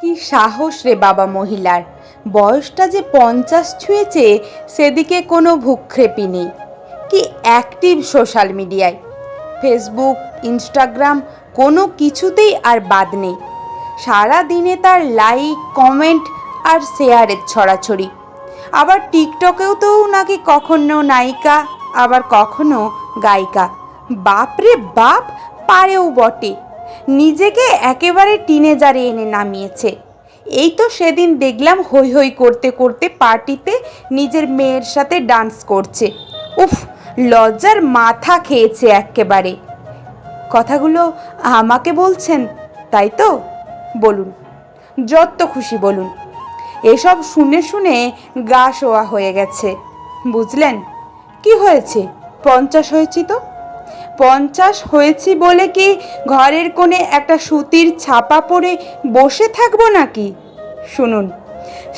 কি সাহস রে বাবা মহিলার? বয়সটা যে পঞ্চাশ ছুঁয়েছে, সেদিকে কোনো ভূক্ষেপই নেই। কি অ্যাক্টিভ সোশ্যাল মিডিয়ায় ফেসবুক ইনস্টাগ্রাম কোনো কিছুতেই আর বাদ নেই। সারা দিনে তার লাইক কমেন্ট আর শেয়ারের ছড়াছড়ি। আবার টিকটকেও তো নাকি কখনো নায়িকা, আবার কখনো গায়িকা। বাপরে বাপ, পারেও বটে। নিজেকে একেবারে টিনেজারে এনে নামিয়েছে। এই তো সেদিন দেখলাম হই হই করতে করতে পার্টিতে নিজের মেয়ের সাথে ডান্স করছে। উফ, লজ্জার মাথা খেয়েছে একেবারে। কথাগুলো আমাকে বলছেন, তাই তো? বলুন, যত খুশি বলুন। এসব শুনে শুনে গা শোয়া হয়ে গেছে। বুঝলেন? কি হয়েছে? পঞ্চাশ হয়েছি তো? পঞ্চাশ হয়েছি বলে কি ঘরের কোণে একটা সুতির ছাপা পরে বসে থাকব নাকি? শুনুন,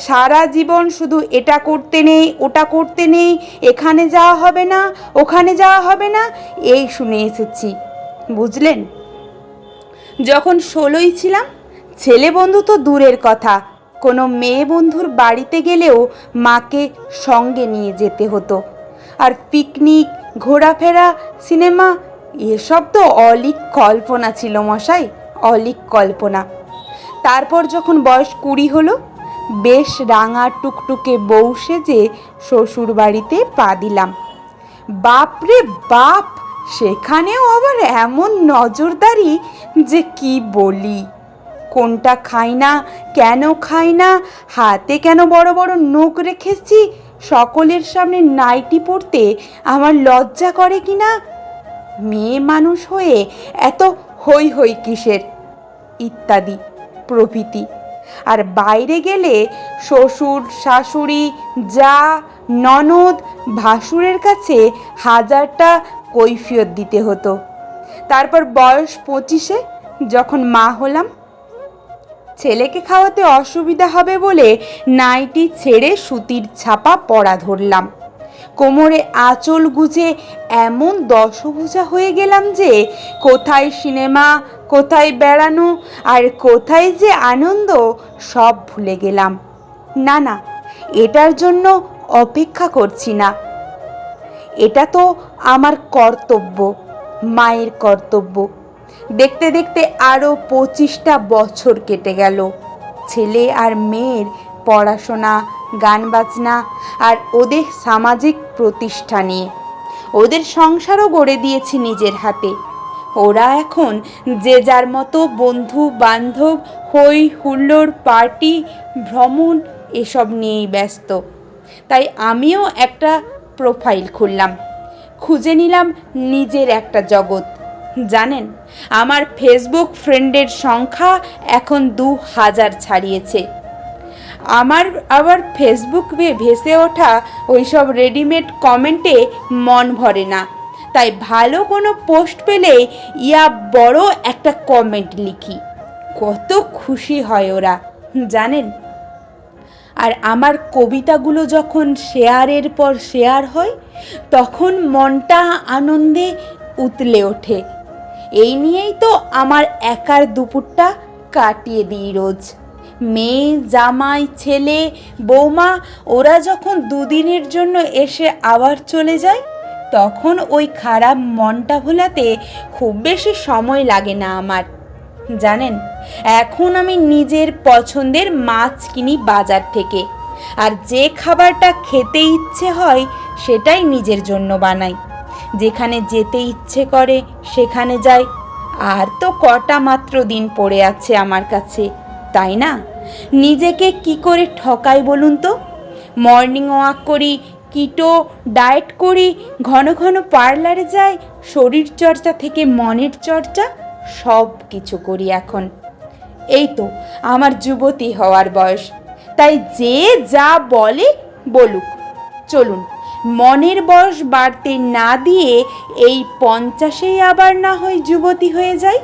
সারা জীবন শুধু এটা করতে নেই, ওটা করতে নেই, এখানে যাওয়া হবে না, ওখানে যাওয়া হবে না, এই শুনে এসেছি। বুঝলেন? যখন ষোলোই ছিলাম, ছেলে বন্ধু তো দূরের কথা, কোনো মেয়ে বন্ধুর বাড়িতে গেলেও মাকে সঙ্গে নিয়ে যেতে হতো। আর পিকনিক, ঘোরাফেরা, সিনেমা এসব তো অলিক কল্পনা ছিল মশাই, অলিক কল্পনা। তারপর যখন বয়স কুড়ি হলো, বেশ রাঙা টুকটুকে বউ সেজে শ্বশুর বাড়িতে পা দিলাম। বাপরে বাপ, সেখানেও আবার এমন নজরদারি যে কি বলি? কোনটা খাই না, কেন খাই না, হাতে কেন বড় বড় নখ রেখেছি, সকলের সামনে নাইটি পড়তে আমার লজ্জা করে কি না মেয়ে মানুষ হয়ে এত হই হই কিসের? ইত্যাদি, প্রভৃতি। আর বাইরে গেলে শ্বশুর, শাশুড়ি, যা, ননদ, ভাসুরের কাছে হাজারটা কৈফিয়ত দিতে হতো। তারপর বয়স পঁচিশে যখন মা হলাম, ছেলেকে খাওয়াতে অসুবিধা হবে বলে নাইটি ছেড়ে সুতির ছাপা পরা ধরলাম। কোমরে আঁচল গুজে এমন দশভুজা হয়ে গেলাম যে, কোথায় সিনেমা, কোথায় বেড়ানো, আর কোথায় যে আনন্দ, সব ভুলে গেলাম। না না, এটার জন্য অপেক্ষা করছি না। এটা তো আমার কর্তব্য, মায়ের কর্তব্য। দেখতে দেখতে আরও পঁচিশটা বছর কেটে গেল। ছেলে আর মেয়ের পড়াশোনা গান বাজনা আর ওদের সামাজিক প্রতিষ্ঠা নিয়ে। ওদের সংসারও গড়ে দিয়েছি নিজের হাতে। ওরা এখন যে যার মতো বন্ধু, বান্ধব হই হুল্লোড়, পার্টি, ভ্রমণ এসব নিয়েই ব্যস্ত। তাই আমিও একটা প্রোফাইল খুললাম। খুঁজে নিলাম নিজের একটা জগৎ। জানেন, আমার ফেসবুক ফ্রেন্ডের সংখ্যা এখন দু হাজার ছাড়িয়েছে। আমার আবার ফেসবুকে ভেসে ওঠা ওইসব রেডিমেড কমেন্টে মন ভরে না। তাই ভালো কোনো পোস্ট পেলে ইয়া বড় একটা কমেন্ট লিখি। কত খুশি হয় ওরা, জানেন? আর আমার কবিতাগুলো যখন শেয়ারের পর শেয়ার হয়, তখন মনটা আনন্দে উতলে ওঠে। এই নিয়েই তো আমার একার দুপুরটা কাটিয়ে দিই রোজ। মেয়ে, জামাই, ছেলে, বৌমা, ওরা যখন দুদিনের জন্য এসে আবার চলে যায়, তখন ওই খারাপ মনটা ভোলাতে খুব বেশি সময় লাগে না আমার। জানেন, এখন আমি নিজের পছন্দের মাছ কিনি বাজার থেকে, আর যে খাবারটা খেতে ইচ্ছে হয় সেটাই নিজের জন্য বানাই। যেখানে যেতে ইচ্ছে করে সেখানে যাই, আর তো কটা মাত্র দিন পড়ে আছে আমার কাছে। তাই না? নিজেকে কি করে ঠকাই বলুন তো? মর্নিং ওয়াক করি, কিটো ডায়েট করি, ঘন ঘন পার্লারে যাই, শরীর চর্চা থেকে মনের চর্চা, সব কিছু করি এখন। এই তো আমার যুবতী হওয়ার বয়স। তাই যে যা বলে বলুক। চলুন, মনের বয়স বাড়তে না দিয়ে এই পঞ্চাশেই আবার না হয় যুবতী হয়ে যায়